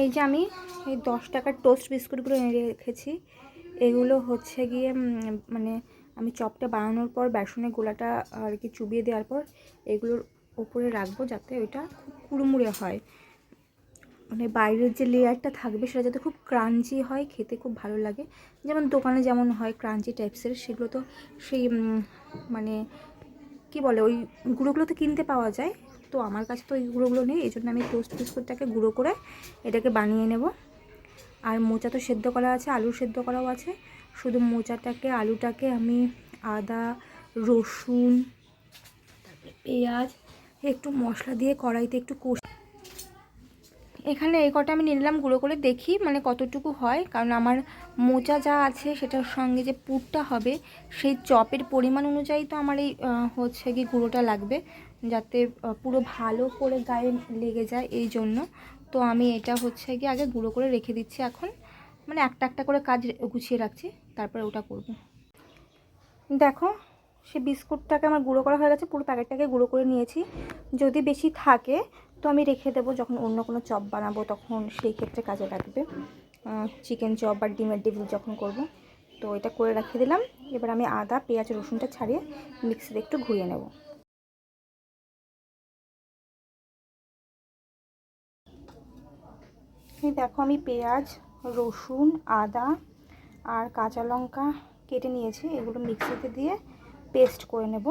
এই যে আমি এই দশ টাকার টোস্ট বিস্কুটগুলো এনে রেখেছি। এগুলো হচ্ছে গিয়ে মানে আমি চপটা বানানোর পর, বেসনের গোলাটা আর কি চুবিয়ে দেওয়ার পর, এগুলোর ওপরে রাখব যাতে ওইটা খুব কুড়মুড়ে হয়। মানে বাইরের যে লেয়ারটা থাকবে, সেটা যাতে খুব ক্রাঞ্চি হয়, খেতে খুব ভালো লাগে। যেমন দোকানে যেমন হয় ক্রাঞ্চি টাইপসের সেগুলো তো সেই মানে কি বলে, ওই গুঁড়োগুলো তো কিনতে পাওয়া যায়। তো আমার কাছে তো এই গুঁড়োগুলো নেই, এই জন্য আমি টোস্ট বিস্কুটটাকে গুঁড়ো করে এটাকে বানিয়ে নেব। আর মোচা তো সেদ্ধ করা আছে, আলু সেদ্ধ করাও আছে। শুধু মোচাটাকে, আলুটাকে আমি আদা, রসুন, তারপরে পেঁয়াজ, একটু মশলা দিয়ে কড়াইতে একটু কষ এখানে এই কটা আমি নিলাম, গুঁড়ো করে দেখি মানে কতটুকু হয়। কারণ আমার মোচা যা আছে সেটার সঙ্গে যে পুরটা হবে, সেই চপের পরিমাণ অনুযায়ী তো আমার এই হচ্ছে কি গুঁড়োটা লাগবে। যাতে পুরো ভালো করে গায়ে লেগে যায় এই জন্য। তো আমি এটা হচ্ছে গিয়ে আগে গুঁড়ো করে রেখে দিচ্ছি এখন। মানে একটা একটা করে কাজ গুছিয়ে রাখছি, তারপরে ওটা করব। দেখো, সে বিস্কুটটাকে আমার গুঁড়ো করা হয়ে গেছে, পুরো প্যাকেটটাকে গুঁড়ো করে নিয়েছি। যদি বেশি থাকে তো আমি রেখে দেবো, যখন অন্য কোনো চপ বানাবো তখন সেই ক্ষেত্রে কাজে লাগবে। চিকেন চপ বা ডিমের ডেভিল যখন করব, তো এটা করে রেখে দিলাম। এবার আমি আদা, পেঁয়াজ, রসুনটা ছাড়িয়ে মিক্সিতে একটু ঘুরিয়ে নেব। দেখো আমি পেঁয়াজ, রসুন, আদা আর কাঁচা লঙ্কা কেটে নিয়েছি, এগুলো মিক্সিতে দিয়ে পেস্ট করে নেব।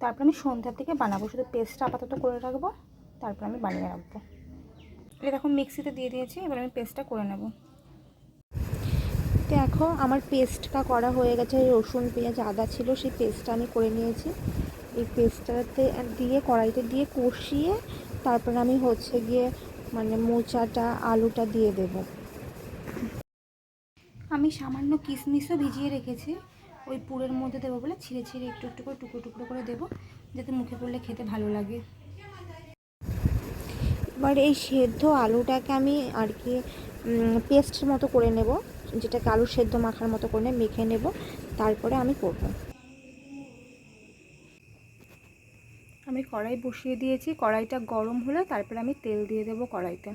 তারপর আমি সন্ধ্যার দিকে বানাবো, শুধু পেস্টটা আপাতত করে রাখব। তারপর আমি বানিয়ে রাখব। এটা দেখো মিক্সিতে দিয়ে দিয়েছি এবার আমি পেস্টটা করে নেব। দেখো আমার পেস্টটা করা হয়ে গেছে রসুন পেঁয়াজ আদা ছিল সেই পেস্টটা আমি করে নিয়েছি। এই পেস্টটাতে দিয়ে কড়াইতে দিয়ে কষিয়ে তারপর আমি হচ্ছে গিয়ে মানে মোচাটা আলুটা দিয়ে দেব। আমি সামান্য কিশমিশও ভিজিয়ে রেখেছি ওই পুরের মধ্যে দেবো বলে ছিঁড়ে ছিঁড়ে একটু একটু করে টুকরো টুকরো করে দেবো যাতে মুখে পড়লে খেতে ভালো লাগে। এবার এই সেদ্ধ আলুটাকে আমি আর কি পেস্ট মতো করে নেব। যেটাকে আলু সেদ্ধ মাখার মতো করে মেখে নেব। তারপরে আমি করব। আমি কড়াই বসিয়ে দিয়েছি। কড়াইটা গরম হলে তারপরে আমি তেল দিয়ে দেবো কড়াইতে।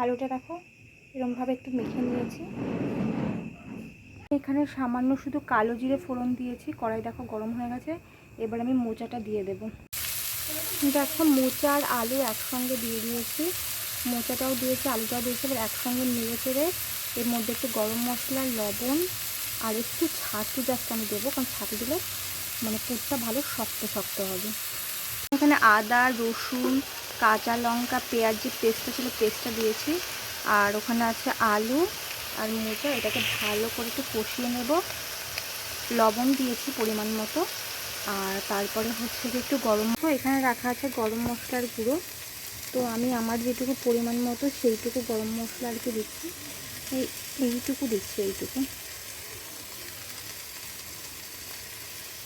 আলুটা দেখো, এরমভাবে একটু মেখে নিয়েছি। এখানে সামান্য শুধু কালো জিরে ফোড়ন দিয়েছি। কড়াই দেখো গরম হয়ে গেছে। এবার আমি মোচাটা দিয়ে দেব। দেখো মোচা আর আলু একসঙ্গে দিয়ে দিয়েছি। মোচাটাও দিয়েছি, আলুটাও দিয়েছি, এবার একসঙ্গে নেড়ে চেড়ে এর মধ্যে একটু গরম মশলা, লবণ আর একটু ছাতু জাস্ট আমি দেবো, কারণ ছাতু দিলে মানে পুরটা ভালো শক্ত শক্ত হবে। এখানে আদা, রসুন, কাঁচা লঙ্কা, পেঁয়াজ যে পেস্টটা ছিল পেস্টটা দিয়েছি, আর ওখানে আছে আলু আর মোচা এটাকে ভালো করে একটু কষিয়ে নেব। লবণ দিয়েছি পরিমাণ মতো। আর তারপরে হচ্ছে যে একটু গরম এখানে রাখা আছে গরম মশলার গুঁড়ো। তো আমি আমার যেটুকু পরিমাণ মতো সেইটুকু গরম মশলা আর কি দিচ্ছি। এই, এইটুকু দিচ্ছি, এইটুকু।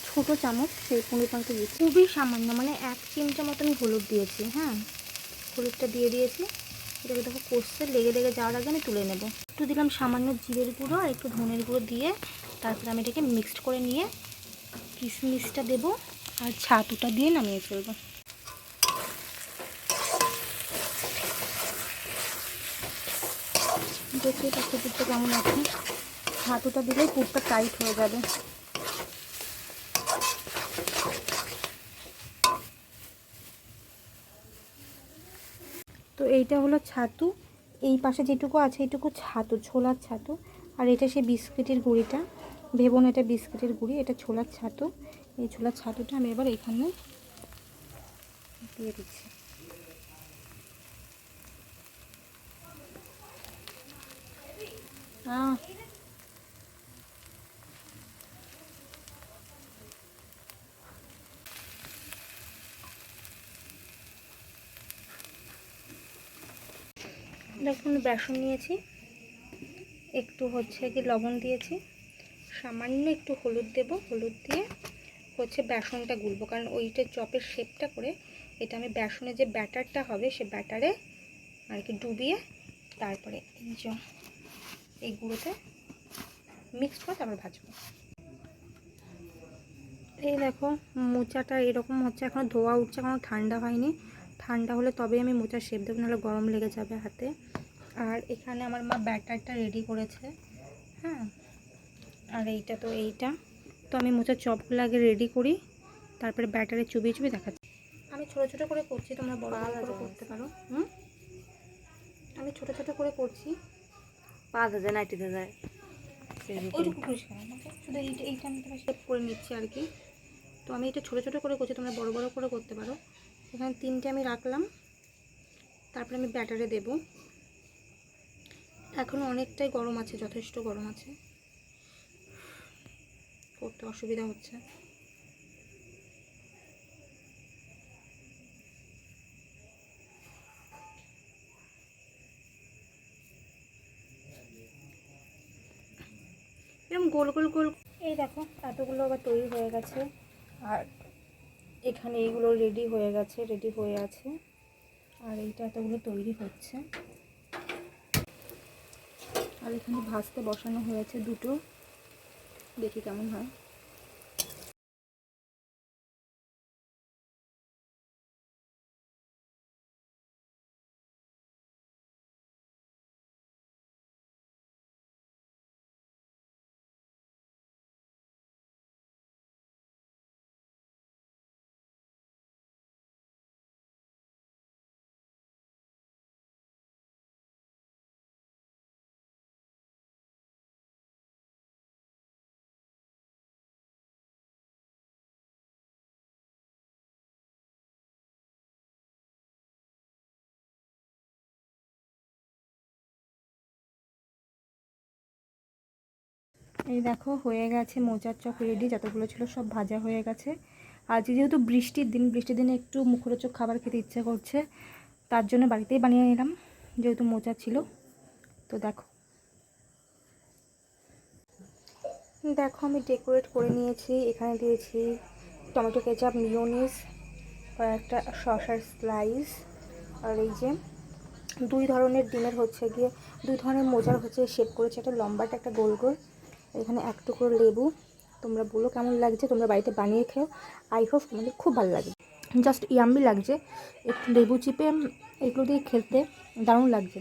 ছোটো চামচ সেই পরিমাণটা দিচ্ছি। খুবই সামান্য মানে এক চিমচা মতো আমি হলুদ দিয়েছি হ্যাঁ? হলুদটা দিয়ে দিয়েছি। এটাকে দেখো কষতে লেগে লেগে যাওয়ার আগে আমি তুলে নেব। একটু দিলাম সামান্য জিরের গুঁড়ো আর একটু ধনের গুঁড়ো দিয়ে তারপরে আমি এটাকে মিক্সড করে নিয়ে কিশমিশটা দেব আর ছাতুটা দিয়ে নামিয়ে ফেলব। দেখি এটা পুরটা কেমন আছে। ছাতুটা দিলেই পুরটা টাইট হয়ে যাবে। তো এইটা হলো ছাতু। এই পাশে যেটুকু আছে এইটুকু ছাতু, ছোলার ছাতু। আর এটা সেই বিস্কিটের গুঁড়িটা। ভেবুন এটা বিস্কিটের গুঁড়ি, এটা ছোলার ছাতু। এই ছোলার ছাতুটা আমি এবার এখানে দিয়ে দিচ্ছি। দেখুন, বেসন নিয়েছি। একটু হচ্ছে কি লবণ দিয়েছি। সামান্য একটু হলুদ দেব, হলুদ দিয়ে হচ্ছে বেসনটা গুলবো। কারণ ওইটা চপের শেপটা করে এটা আমি বেসনে যে ব্যাটারটা হবে সে ব্যাটারে আর কি ডুবিয়ে তারপরে এই গুঁড়োতে মিক্সড করে তারপর ভাজবো। এই দেখো মোচাটা এরকম হচ্ছে এখনও ধোয়া উঠছে এখনও ঠান্ডা হয়নি। ঠান্ডা হলে তবে আমি মোচার শেপ দেবো নাহলে গরম লেগে যাবে হাতে। আর এখানে আমার মা ব্যাটারটা রেডি করেছে হ্যাঁ। আর এইটা তো এইটা। তো আমি মোচার চপগুলো আগে রেডি করি তারপরে ব্যাটারে চুবিয়ে চুবিয়ে দেখাচ্ছি। আমি ছোটো ছোটো করে করছি তোমরা বড় বড় করে করতে পারো। হুম? আমি ছোটো ছোটো করে করছি। পাঁচ হাজার নাইটিতে হাজার। ওইটুকু পরিষ্কার আমাকে শুধু এইটা এইটা আমি তোমার শেপ করে নিচ্ছি আর কি। তো আমি এটা ছোটো ছোটো করে করছি তোমরা বড় বড় করে করতে পারো। এখানে তিনটে আমি রাখলাম। তারপরে আমি ব্যাটারে দেব। এখনও অনেকটাই গরম আছে যথেষ্ট গরম আছে। করতে অসুবিধা হচ্ছে। এরকম গোল গোল গোল এই দেখো, এতগুলো আবার তৈরি হয়ে গেছে। আর এখানে এইগুলো রেডি হয়ে গেছে রেডি হয়ে আছে। আর এইটা এতগুলো তৈরি হচ্ছে। আর এখানে ভাজতে বসানো হয়েছে দুটো। দেখি কেমন হয়। এই দেখো, হয়ে গেছে মোচার চপ রেডি যতগুলো ছিল সব ভাজা হয়ে গেছে। আজ যেহেতু বৃষ্টির দিন, বৃষ্টির দিনে একটু মুখরোচক খাবার খেতে ইচ্ছে করছে, তার জন্য বাড়িতেই বানিয়ে নিলাম, যেহেতু মোচা ছিল। তো দেখো। দেখো, আমি ডেকোরেট করে নিয়েছি, এখানে দিয়েছি টমেটো কেচাপ মিওনিস কয়েকটা শসার স্লাইস আর এই যে দুই ধরনের ডিমের হচ্ছে গিয়ে, দুই ধরনের মোজার হচ্ছে শেপ করেছে একটা লম্বাটা, একটা গোল গোল। এখানে এক টুকরো লেবু। তোমরা বলো কেমন লাগছে? তোমরা বাড়িতে বানিয়ে খেও। আই হোপ তোমাদের খুব ভালো লাগে জাস্ট ইয়াম্বি লাগছে। একটু লেবু চিপে এগুলো দিয়ে খেলতে দারুণ লাগছে।